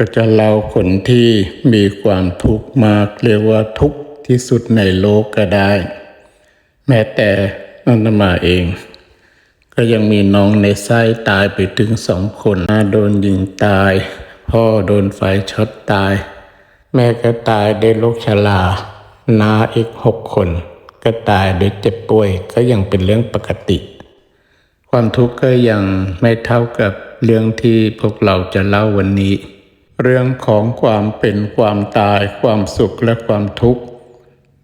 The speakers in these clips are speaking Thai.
ก็จะเล่าคนที่มีความทุกข์มากเรียกว่าทุกข์ที่สุดในโลกก็ได้ แม้แต่นันมาเอง ก็ยังมีน้องในไส้ตายไปถึงสองคนน้าโดนยิงตาย พ่อโดนไฟช็อตตาย แม่ก็ตายด้วยโรคชราน้าอีกหกคน ก็ตายด้วยเจ็บป่วยก็ยังเป็นเรื่องปกติ ความทุกข์ก็ยังไม่เท่ากับเรื่องที่พวกเราจะเล่าวันนี้ เรื่องของความเป็นความตายความสุขและความทุกข์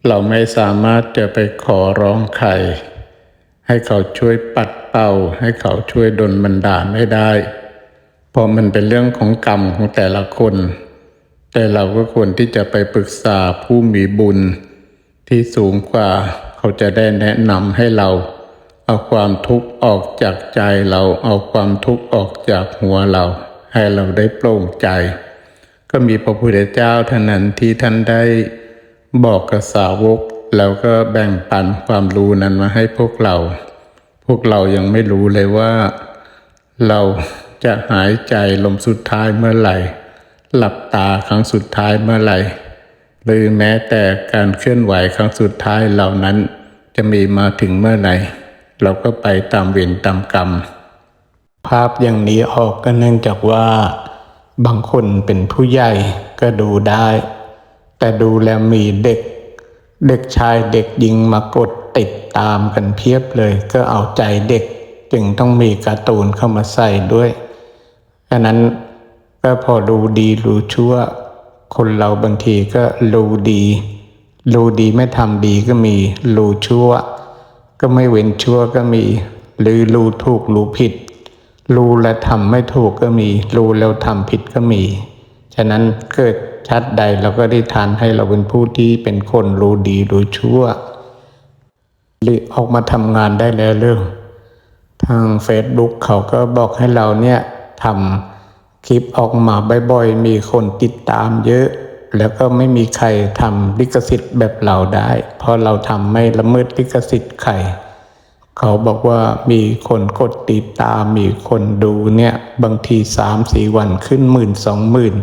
เราไม่สามารถจะไปขอร้องใคร ให้เขาช่วยปัดเป่า ให้เขาช่วยดลบันดาลไม่ได้ เพราะมันเป็นเรื่องของกรรมของแต่ละคน แต่เราก็ควรที่จะไปปรึกษาผู้มีบุญ ที่สูงกว่าเขาจะได้แนะนำให้เรา เอาความทุกข์ออกจากใจเราเอาความทุกข์ออกจากหัวเรา ให้เราได้โปร่งใจ ก็มีพระพุทธเจ้าเท่านั้นที่ท่านได้บอกกับสาวก แล้วก็แบ่งปันความรู้นั้นมาให้พวกเรา พวกเรายังไม่รู้เลยว่า เราจะหายใจลมสุดท้ายเมื่อไหร่ หลับตาครั้งสุดท้ายเมื่อไหร่ หรือแม้แต่การเคลื่อนไหวครั้งสุดท้ายเหล่านั้นจะมีมาถึงเมื่อไหร่ เราก็ไปตามเวรตามกรรม ภาพอย่างนี้ออกก็เนื่องจากว่า บางคนเป็นผู้ใหญ่ก็ดูได้ แต่ดูแล้วมีเด็ก เด็กชายเด็กหญิงมากดติดตามกันเพียบเลย ก็เอาใจเด็ก จึงต้องมีการ์ตูนเข้ามาใส่ด้วยอันนั้นก็พอรู้ดีรู้ชั่ว คนเราบางทีก็รู้ดี รู้ดีไม่ทำดีก็มีรู้ชั่ว ก็ไม่เว้นชั่วก็มี หรือรู้ถูกรู้ผิด รู้และทำไม่ถูกก็มี รู้แล้วทำผิดก็มี ฉะนั้นเกิดชัดใดเราก็ได้ทานให้เราเป็นผู้ที่เป็นคนรู้ดีรู้ชั่ว หรือออกมาทำงานได้แล้วเรื่อง ทาง Facebook เขาก็บอกให้เราเนี่ยทำคลิปออกมาบ่อยๆ มีคนติดตามเยอะ แล้วก็ไม่มีใครทำลิขสิทธิ์แบบเราได้ เพราะเราทำไม่ละเมิดลิขสิทธิ์ใคร เขาบอกว่ามีคนกดติดตามมีคนดูเนี่ยบางทีสามสี่วันขึ้นหมื่นสองหมื่น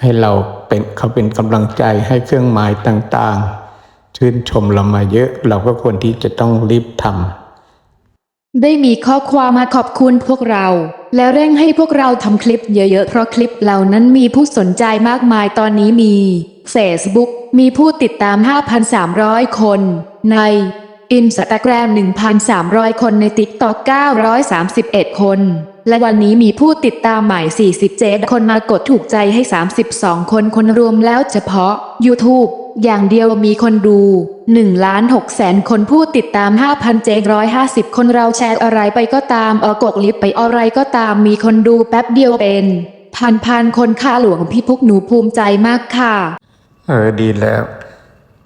ให้เราเป็นเขาเป็นกำลังใจให้เครื่องหมายต่างๆ ชื่นชมเรามาเยอะ เราก็ควรที่จะต้องรีบทำได้มีข้อความมาขอบคุณพวกเรา และเร่งให้พวกเราทำคลิปเยอะๆ เพราะคลิปเหล่านั้นมีผู้สนใจมากมายตอนนี้มี Facebook มีผู้ติดตาม 5,300 คนใน Instagram 1,300 คนใน TikTok 931 คน และวันนี้มีผู้ติดตามใหม่ 47 คนมากดถูกใจให้ 32 คนคนรวมแล้วเฉพาะ YouTube อย่างเดียวมีคนดู1ล้าน6แสนคนผู้ติดตาม 5,750 คนเราแชร์อะไรไปก็ตามเอากดลิฟไปอะไรก็ตามมีคนดูแป๊บเดียวเป็น พันพันๆคนค่าหลวงพี่พวกหนูภูมิใจมากค่ะ เออดีแล้ว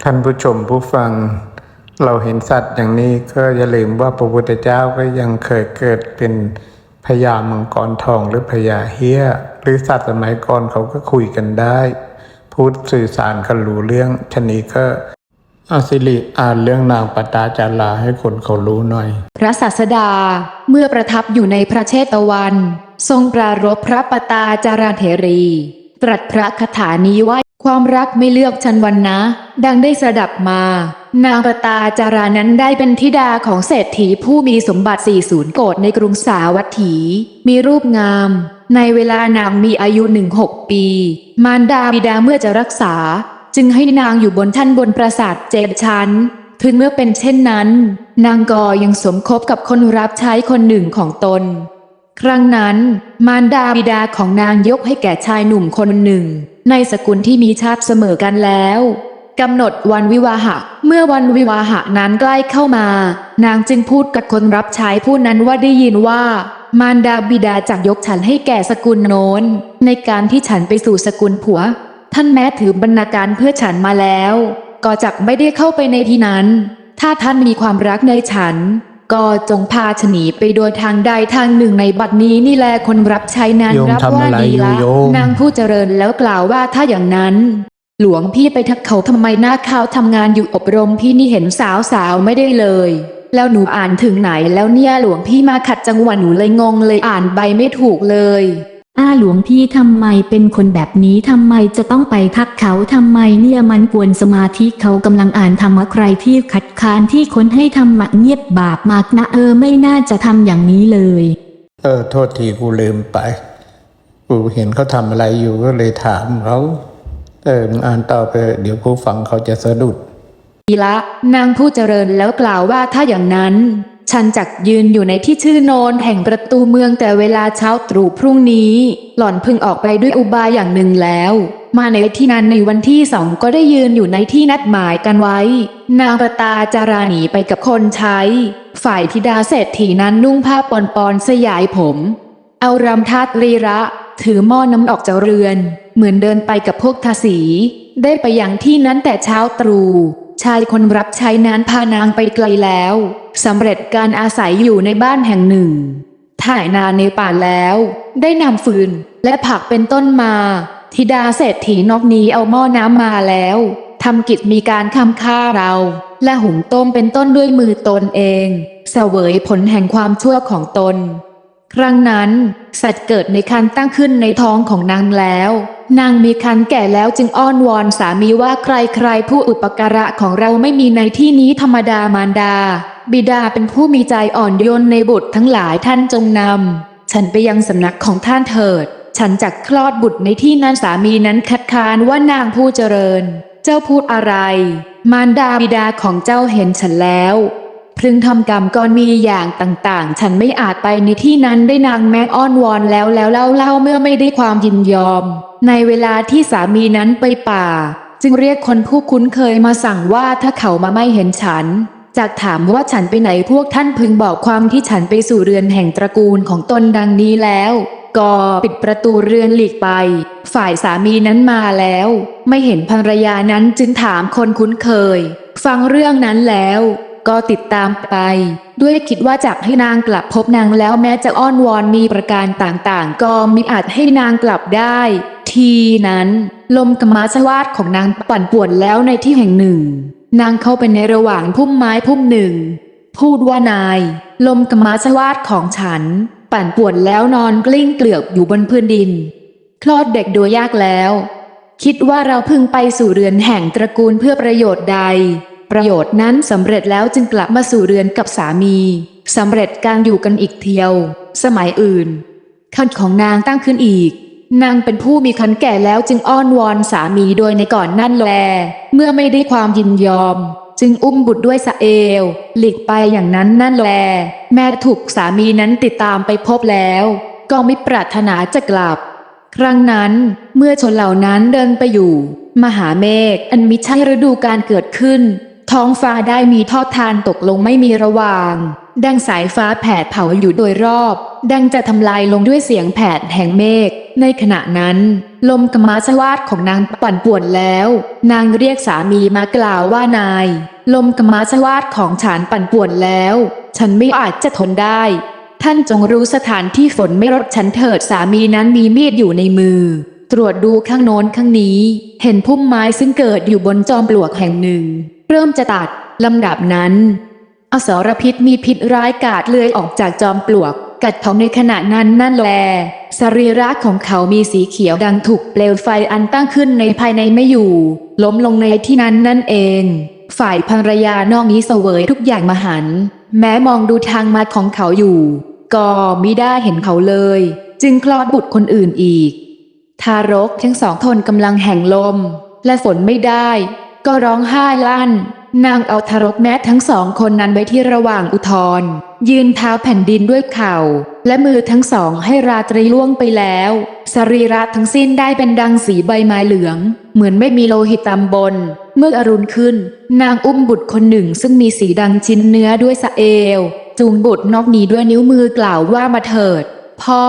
ท่านผู้ชมผู้ฟัง เราเห็นสัตว์อย่างนี้ก็อย่าลืมว่าพระพุทธเจ้าก็ยังเคยเกิดเป็นพญามังกรทองหรือพญาเฮียหรือสัตว์สมัยก่อนเขาก็คุยกันได้ พูดสื่อสารกันรู้เรื่องชนีก็อาสิริอ่านเรื่องนางปตาจาราให้คนเขารู้หน่อย พระศาสดาเมื่อประทับอยู่ในพระเชตวัน ทรงปรารภพระปตาจาราเถรี ตรัสพระคาถานี้ว่าความรักไม่เลือกชันวันนะ ดังได้สดับมา นางปตาจารานั้นได้เป็นธิดาของเศรษฐีผู้มีสมบัติสี่ศูนย์โกดในกรุงสาวัตถี มีรูปงาม ในเวลานางมีอายุหนึ่งหกปี มารดาบิดาเมื่อจะรักษา จึงให้นางอยู่บนชั้นบนปราสาทเจ็ดชั้น ถึงเมื่อเป็นเช่นนั้น นางกอยังสมคบกับคนรับใช้คนหนึ่งของตน ครั้งนั้น มารดาบิดาของนางยกให้แก่ชายหนุ่มคนหนึ่ง ในสกุลที่มีชาติเสมอกันแล้วกำหนดวันวิวาหะ เมื่อวันวิวาหะนั้นใกล้เข้ามา นางจึงพูดกับคนรับใช้ผู้นั้นว่าได้ยินว่ามารดาบิดาจากยกฉันให้แก่สกุลโน้น ในการที่ฉันไปสู่สกุลผัว ท่านแม้ถือบรรณาการเพื่อฉันมาแล้ว ก็จักไม่ได้เข้าไปในที่นั้น ถ้าท่านมีความรักในฉัน ก็จงพาฉนีไปโดยทางใดทางหนึ่งในบัดนี้นี่แลคนรับใช้นั้นโยมรับทำว่าอะไรดีอยู่ละโยมนางผู้เจริญแล้วกล่าวว่าถ้าอย่างนั้น หลวงพี่ไปทักเขาทำไมหน้าข่าวทำงานอยู่อบรมพี่นี่เห็นสาวสาวๆไม่ได้เลย แล้วหนูอ่านถึงไหนแล้วเนี่ยหลวงพี่มาขัดจังหวะหนูเลยงงเลยอ่านใบไม่ถูกเลยอ้าหลวงพี่ทำไมเป็นคนแบบนี้ทำไมจะต้องไปทักเขาทำไมเนี่ยมันกวนสมาธิเขากำลังอ่านธรรมะใครที่ขัดขานที่คนให้ทำมะเงียบบาปมากนะเออไม่น่าจะทำอย่างนี้เลย เออโทษทีกูลืมไป กูเห็นเขาทำอะไรอยู่ก็เลยถามเขา เออมึงอ่านต่อไป เดี๋ยวกูฟังเขาจะสะดุดดีละ นางผู้เจริญแล้วกล่าวว่าถ้าอย่างนั้น ฉันจักยืนอยู่ในที่ชื่อโนนแห่งประตูเมืองแต่เวลาเช้าตรู่พรุ่งนี้ หล่อนพึงออกไปด้วยอุบายอย่างหนึ่งแล้ว มาในที่นั้นในวันที่สองก็ได้ยืนอยู่ในที่นัดหมายกันไว้ นางประตาจาราหนีไปกับคนใช้ ฝ่ายธิดาเศรษฐีนั้นนุ่งผ้าปอนปอนๆสยายผม เอารำทัดรีระ ถือหม้อน้ำออกจากเรือน เหมือนเดินไปกับพวกทาสี ได้ไปอย่างที่นั้นแต่เช้าตรู่ชายคนรับใช้นั้นพานางไปไกลแล้วสำเร็จการอาศัยอยู่ในบ้านแห่งหนึ่ง ถ่ายนาในป่าแล้ว ได้นำฟืน และผักเป็นต้นมา ธิดาเศรษฐีนอกนี้เอาหม้อน้ำมาแล้วทำกิจมีการคำฆ่าเรา และหุงต้มเป็นต้นด้วยมือตนเอง เสวยผลแห่งความชั่วของตน ครั้งนั้น สัตว์เกิดในคันตั้งขึ้นในท้องของนางแล้ว นางมีคันแก่แล้วจึงอ้อนวอนสามีว่าใครๆ ผู้อุปการะของเราไม่มีในที่นี้ธรรมดามารดา บิดาเป็นผู้มีใจอ่อนโยนในบุตรทั้งหลายท่านจงนำฉันไปยังสำนักของท่านเถิด ฉันจักคลอดบุตรในที่นั้นสามีนั้นคัดค้านว่านางผู้เจริญ เจ้าพูดอะไร มารดาบิดาของเจ้าเห็นฉันแล้ว พึงทำกรรมก่อนมีอย่างต่างๆ ฉันไม่อาจไปในที่นั้นได้นางแม้อ้อนวอนแล้วแล้วเล่าเล่าเมื่อไม่ได้ความยินยอม ในเวลาที่สามีนั้นไปป่า จึงเรียกคนผู้คุ้นเคยมาสั่งว่าถ้าเขามาไม่เห็นฉันจากถามว่าฉันไปไหนพวกท่านพึงบอกความที่ฉันไปสู่เรือนแห่งตระกูลของตนดังนี้แล้วก็ปิดประตูเรือนหลีกไป ฝ่ายสามีนั้นมาแล้ว ไม่เห็นภรรยานั้นจึงถามคนคุ้นเคย ฟังเรื่องนั้นแล้ว ก็ติดตามไป ด้วยคิดว่าจากให้นางกลับพบนางแล้วแม้จะอ้อนวอนมีประการต่างๆ ก็มิอาจให้นางกลับได้ ทีนั้น ลมกมาสวาดของนางปั่นป่วนแล้วในที่แห่งหนึ่ง นางเข้าไปในระหว่างพุ่มไม้พุ่มหนึ่ง พูดว่านาย ลมกมาสวาดของฉัน ปั่นป่วนแล้วนอนกลิ้งเกลือกอยู่บนพื้นดิน คลอดเด็กโดยยากแล้ว คิดว่าเราพึงไปสู่เรือนแห่งตระกูลเพื่อประโยชน์ใด ประโยชน์นั้นสำเร็จแล้วจึงกลับมาสู่เรือนกับสามีสำเร็จการอยู่กันอีกเทียว สมัยอื่นคันของนางตั้งขึ้นอีก นางเป็นผู้มีคันแก่แล้วจึงอ้อนวอนสามีโดยในก่อนนั่นแล เมื่อไม่ได้ความยินยอม จึงอุ้มบุตรด้วยสะเอว หลีกไปอย่างนั้นนั่นแล แม่ถูกสามีนั้นติดตามไปพบแล้ว ก็ไม่ปรารถนาจะกลับ ครั้งนั้นเมื่อชนเหล่านั้นเดินไปอยู่ มหาเมฆอันมิใช่ฤดูการเกิดขึ้น ท้องฟ้าได้มีทอดทานตกลงไม่มีระหว่าง ดังสายฟ้าแผดเผาอยู่โดยรอบ ดังจะทำลายลงด้วยเสียงแผดแห่งเมฆ ในขณะนั้น ลมกมาสวาดของนางปั่นป่วนแล้ว นางเรียกสามีมากล่าวว่านาย ลมกมาสวาดของฉันปั่นป่วนแล้ว ฉันไม่อาจจะทนได้ ท่านจงรู้สถานที่ฝนไม่รดฉันเถิดสามีนั้นมีมีดอยู่ในมือ ตรวจดูข้างโน้นข้างนี้ เห็นพุ่มไม้ซึ่งเกิดอยู่บนจอมปลวกแห่งหนึ่ง เริ่มจะตัดลำดับนั้น อสรพิษมีพิษร้ายกาจเลื้อยออกจากจอมปลวก กัดเขาในขณะนั้นนั่นแล สรีระของเขามีสีเขียวดังถูกเปลวไฟอันตั้งขึ้นในภายในไม่อยู่ ล้มลงในที่นั้นนั่นเอง ฝ่ายภรรยานอกนี้เสวยทุกอย่างมหัน แม้มองดูทางมาของเขาอยู่ ก็มิได้เห็นเขาเลย จึงคลอดบุตรคนอื่นอีก ทารกทั้งสองทนกำลังแห่งลม และฝนไม่ได้ ก็ร้องไห้ลั่น นางเอาทารกแม้ทั้งสองคนนั้นไว้ที่ระหว่างอุทธรยืนเท้าแผ่นดินด้วยเข่า และมือทั้งสองให้ราตรีล่วงไปแล้ว สรีระทั้งสิ้นได้เป็นดังสีใบไม้เหลือง เหมือนไม่มีโลหิตตามบน เมื่ออรุณขึ้น นางอุ้มบุตรคนหนึ่งซึ่งมีสีดังชิ้นเนื้อด้วยสะเอว จูงบุตรนอกนี้ด้วยนิ้วมือกล่าวว่ามาเถิด พ่อ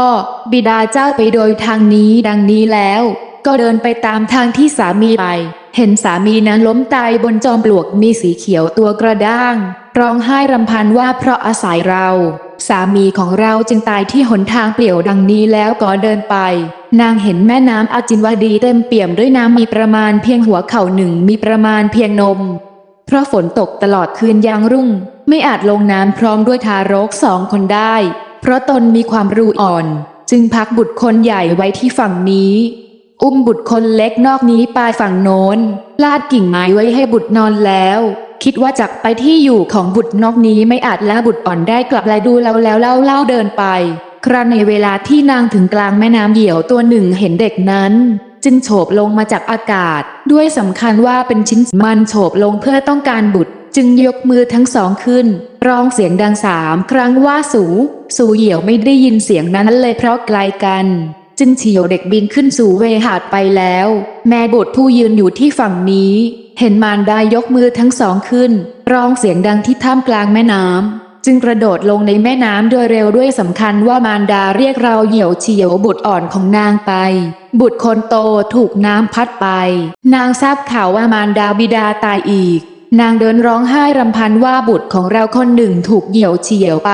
บิดาเจ้าไปโดยทางนี้ดังนี้แล้ว ก็เดินไปตามทางที่สามีไป เห็นสามีนั้นล้มตายบนจอมปลวกมีสีเขียวตัวกระด้าง ร้องไห้รำพันว่าเพราะอาศัยเรา สามีของเราจึงตายที่หนทางเปลี่ยวดังนี้แล้วก็เดินไป นางเห็นแม่น้ำอาจินวดีเต็มเปี่ยมด้วยน้ำมีประมาณเพียงหัวเข่าหนึ่งมีประมาณเพียงนม เพราะฝนตกตลอดคืนยางรุ่ง ไม่อาจลงน้ำพร้อมด้วยทารกสองคนได้ เพราะตนมีความรู้อ่อน จึงพักบุตรคนใหญ่ไว้ที่ฝั่งนี้ อุ้มบุตรคนเล็กนอกนี้ไปฝั่งโน้น ลาดกิ่งไม้ไว้ให้บุตรนอนแล้ว คิดว่าจากไปที่อยู่ของบุตรนอกนี้ไม่อาจละบุตรอ่อนได้กลับและดูแล้วแล้วเล่าเล่าเดินไป ครั้นในเวลาที่นางถึงกลางแม่น้ำเหี่ยวตัวหนึ่งเห็นเด็กนั้น จึงโฉบลงมาจากอากาศ ด้วยสำคัญว่าเป็นชิ้นมันโฉบลงเพื่อต้องการบุตร จึงยกมือทั้งสองขึ้น ร้องเสียงดังสามครั้งว่าสู สูเหี่ยวไม่ได้ยินเสียงนั้นเลยเพราะไกลกัน จึงเฉียวเด็กบินขึ้นสู่เวหาดไปแล้ว แม่บุตรผู้ยืนอยู่ที่ฝั่งนี้ เห็นมารดายกมือทั้งสองขึ้น ร้องเสียงดังที่ท่ามกลางแม่น้ำจึงกระโดดลงในแม่น้ำโดยเร็วด้วยสำคัญว่ามารดาเรียกเราเหี่ยวเฉียวบุตรอ่อนของนางไป บุตรคนโตถูกน้ำพัดไป นางทราบข่าวว่ามารดาบิดาตายอีก นางเดินร้องไห้รำพันว่าบุตรของเราคนหนึ่งถูกเหี่ยวเฉียวไป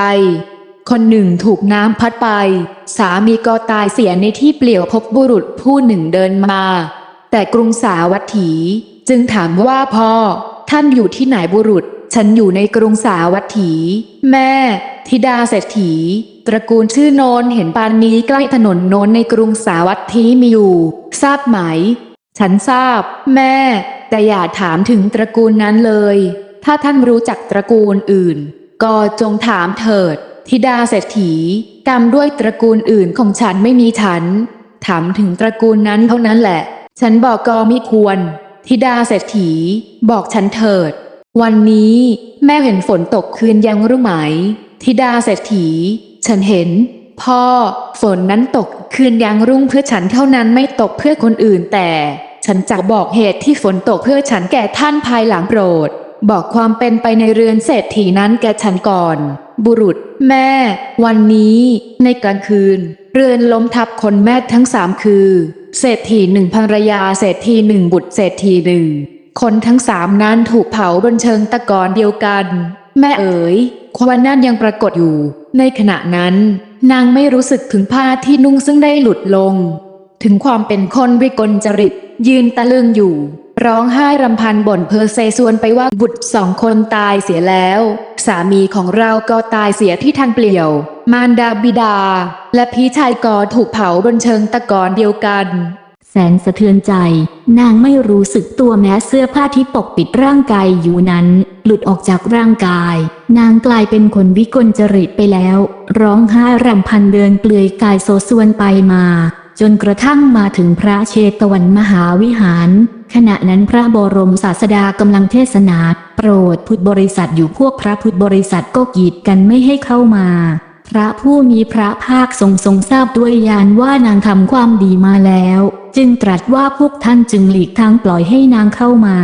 คนหนึ่งถูกน้ำพัดไป สามีก็ตายเสียในที่เปลี่ยวพบบุรุษผู้หนึ่งเดินมา แต่กรุงสาวัตถี จึงถามว่าพ่อ ท่านอยู่ที่ไหนบุรุษ ฉันอยู่ในกรุงสาวัตถี แม่ ธิดาเศรษฐี ตระกูลชื่อโนนเห็นปานนี้ใกล้ถนนโนนในกรุงสาวัตถีมีอยู่ ทราบไหม ฉันทราบ แม่ แต่อย่าถามถึงตระกูลนั้นเลย ถ้าท่านรู้จักตระกูลอื่น ก็จงถามเถิด ธิดาเศรษฐี กรรมด้วยตระกูลอื่นของฉันไม่มีฉัน ถามถึงตระกูลนั้นเท่านั้นแหละ ฉันบอกก็ไม่ควร ธิดาเศรษฐี บอกฉันเถิด วันนี้แม่เห็นฝนตกคืนยังรู้ไหม ธิดาเศรษฐี ฉันเห็น พ่อ ฝนนั้นตกคืนยังรุ่งเพื่อฉันเท่านั้นไม่ตกเพื่อคนอื่นแต่ ฉันจะบอกเหตุที่ฝนตกเพื่อฉันแก่ท่านภายหลังโปรด บอกความเป็นไปในเรือนเศรษฐีนั้นแก่ฉันก่อน บุรุษ แม่ วันนี้ ในกลางคืน เรือนล้มทับคนแม่ทั้งสามคือ เศรษฐีหนึ่งภรรยาเศรษฐีหนึ่งบุตรเศรษฐีหนึ่งคนทั้งสามนั้นถูกเผาบนเชิงตะกอนเดียวกัน แม่เอ๋ยควันนั่นยังปรากฏอยู่ ในขณะนั้น นางไม่รู้สึกถึงผ้าที่นุ่งซึ่งได้หลุดลง ถึงความเป็นคนวิกลจริตยืนตะลึงอยู่ ร้องไห้รำพันบ่นเพอเซซวนไปว่าบุตรสองคนตายเสียแล้ว สามีของเราก็ตายเสียที่ทางเปลี่ยว มารดาบิดา และพี่ชายก็ถูกเผาบนเชิงตะกอนเดียวกัน แสนสะเทือนใจ นางไม่รู้สึกตัวแม้เสื้อผ้าที่ปกปิดร่างกายอยู่นั้น หลุดออกจากร่างกาย นางกลายเป็นคนวิกลจริตไปแล้ว ร้องไห้รำพันเดินเปลือยกายโซซวนไปมา จนกระทั่งมาถึงพระเชตวันมหาวิหาร ขณะนั้นพระบรมศาสดากำลังเทศนา โปรดพุทธบริษัทอยู่พวกพระพุทธบริษัทก็กีดกันไม่ให้เข้ามา พระผู้มีพระภาคทรงทรงทราบด้วยญาณว่านางทำความดีมาแล้ว จึงตรัสว่าพวกท่านจึงหลีกทางปล่อยให้นางเข้ามา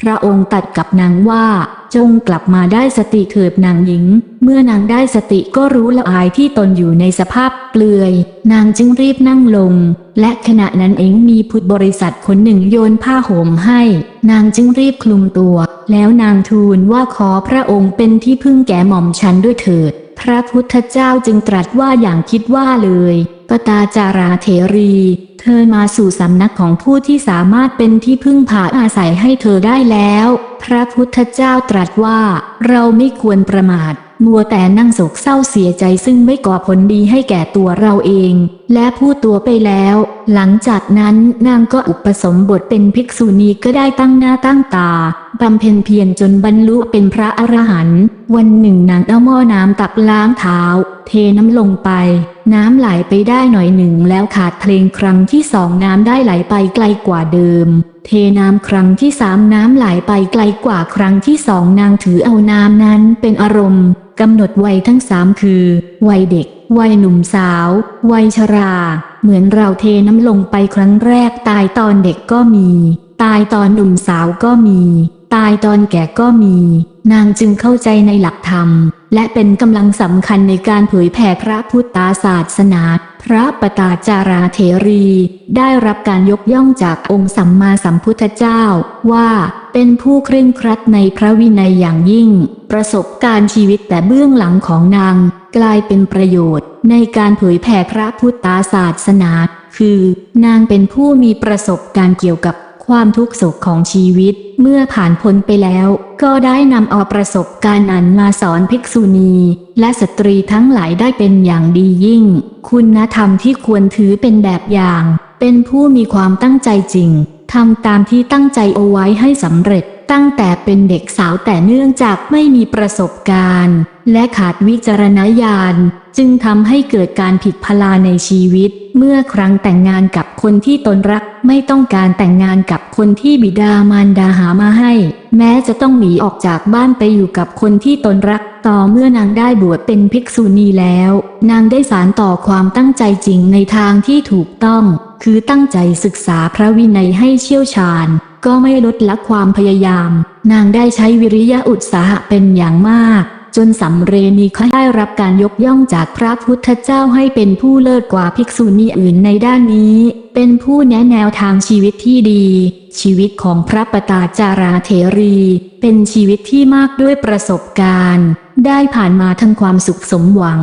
พระองค์ตัดกับนางว่า จงกลับมาได้สติเถิดนางหญิง เมื่อนางได้สติก็รู้ละอายที่ตนอยู่ในสภาพเปลือย นางจึงรีบนั่งลง และขณะนั้นเองมีพุทธบริษัทคนหนึ่งโยนผ้าห่มให้ นางจึงรีบคลุมตัว แล้วนางทูลว่าขอพระองค์เป็นที่พึ่งแก่หม่อมฉันด้วยเถิด พระพุทธเจ้าจึงตรัสว่าอย่างคิดว่าเลย ปตาจาราเทรี เธอมาสู่สำนักของผู้ที่สามารถเป็นที่พึ่งพาอาศัยให้เธอได้แล้ว พระพุทธเจ้าตรัสว่า เราไม่ควรประมาท มัวแต่นั่งโศกเศร้าเสียใจซึ่งไม่ก่อผลดีให้แก่ตัวเราเอง และพูดตัวไปแล้ว หลังจากนั้นนางก็อุปสมบทเป็นภิกษุณีก็ได้ตั้งหน้าตั้งตาบำเพ็ญเพียรจนบรรลุเป็นพระอรหันต์วันหนึ่งนางเอาหม้อน้ำตักล้างเท้า เทน้ำลงไป น้ำไหลไปได้หน่อยหนึ่งแล้วขาดเพลงครั้งที่สองน้ำได้ไหลไปไกลกว่าเดิม เทน้ำครั้งที่สามน้ำไหลไปไกลกว่าครั้งที่สองนางถือเอาน้ำนั้นเป็นอารมณ์กำหนดวัยทั้งสามคือ วัยเด็ก วัยหนุ่มสาว วัยชรา เหมือนเราเทน้ำลงไปครั้งแรกตายตอนเด็กก็มี ตายตอนหนุ่มสาวก็มี ตายตอนแก่ก็มี นางจึงเข้าใจในหลักธรรม และเป็นกำลังสำคัญในการเผยแผ่พระพุทธศาสนา พระปตาจาราเทรี ได้รับการยกย่องจากองค์สัมมาสัมพุทธเจ้า ว่าเป็นผู้เคร่งครัดในพระวินัยอย่างยิ่ง ประสบการณ์ชีวิตแต่เบื้องหลังของนาง กลายเป็นประโยชน์ ในการเผยแผ่พระพุทธศาสนา คือ นางเป็นผู้มีประสบการณ์เกี่ยวกับ ความทุกข์โศกของชีวิต เมื่อผ่านพ้นไปแล้ว ก็ได้นำเอาประสบการณ์นั้นมาสอนภิกษุณี และสตรีทั้งหลายได้เป็นอย่างดียิ่ง คุณธรรมที่ควรถือเป็นแบบอย่าง เป็นผู้มีความตั้งใจจริงทำตามที่ตั้งใจเอาไว้ให้สำเร็จ ตั้งแต่เป็นเด็กสาวแต่เนื่องจากไม่มีประสบการณ์ และขาดวิจารณญาณ จึงทำให้เกิดการผิดพลาในชีวิต เมื่อครั้งแต่งงานกับคนที่ตนรัก ไม่ต้องการแต่งงานกับคนที่บิดามารดาหามาให้ แม้จะต้องหนีออกจากบ้านไปอยู่กับคนที่ตนรัก ต่อเมื่อนางได้บวชเป็นภิกษุณีแล้ว นางได้สารต่อความตั้งใจจริงในทางที่ถูกต้อง คือตั้งใจศึกษาพระวินัยให้เชี่ยวชาญก็ไม่ลดละความพยายาม นางได้ใช้วิริยะอุตสาหะเป็นอย่างมาก จนสำเรณีค่อยได้รับการยกย่องจากพระพุทธเจ้าให้เป็นผู้เลิศกว่าภิกษุณีอื่นในด้านนี้ เป็นผู้แนะแนวทางชีวิตที่ดี ชีวิตของพระปตาจาราเถรี เป็นชีวิตที่มากด้วยประสบการณ์ ได้ผ่านมาทั้งความสุขสมหวัง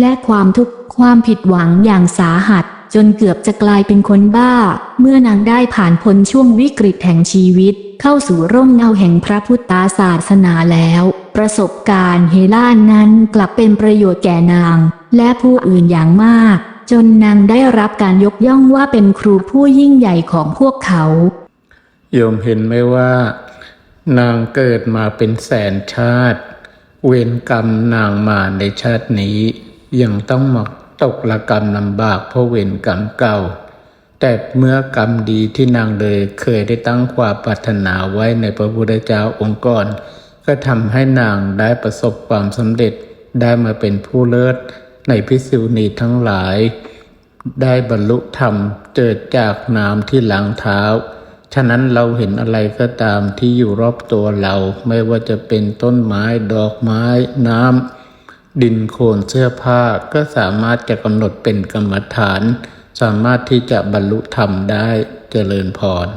และความทุกข์ความผิดหวังอย่างสาหัสจนเกือบจะกลายเป็นคนบ้า เมื่อนางได้ผ่านพ้นช่วงวิกฤตแห่งชีวิต เข้าสู่ร่มเงาแห่งพระพุทธศาสนาแล้ว ประสบการณ์เฮล่านั้นกลับเป็นประโยชน์แก่นาง และผู้อื่นอย่างมาก จนนางได้รับการยกย่องว่าเป็นครูผู้ยิ่งใหญ่ของพวกเขา โยมเห็นไหมว่า นางเกิดมาเป็นแสนชาติ เวรกรรมนางมาในชาตินี้ ยังต้องมาตกละกรรมลำบากเพราะเวรกรรมเก่าแต่เมื่อกรรมดีที่นางเลยเคยได้ตั้งความปรารถนาไว้ในพระพุทธเจ้าองค์ก่อน ก็ทำให้นางได้ประสบความสำเร็จได้มาเป็นผู้เลิศในพิสิวนีทั้งหลาย ได้บรรลุธรรมเกิดจากน้ำที่หล้างเท้า ฉะนั้นเราเห็นอะไรก็ตามที่อยู่รอบตัวเรา ไม่ว่าจะเป็นต้นไม้ดอกไม้น้ำดินโคลนเสื้อผ้าก็สามารถจะกำหนดเป็นกรรมฐาน สามารถที่จะบรรลุธรรมได้เจริญพร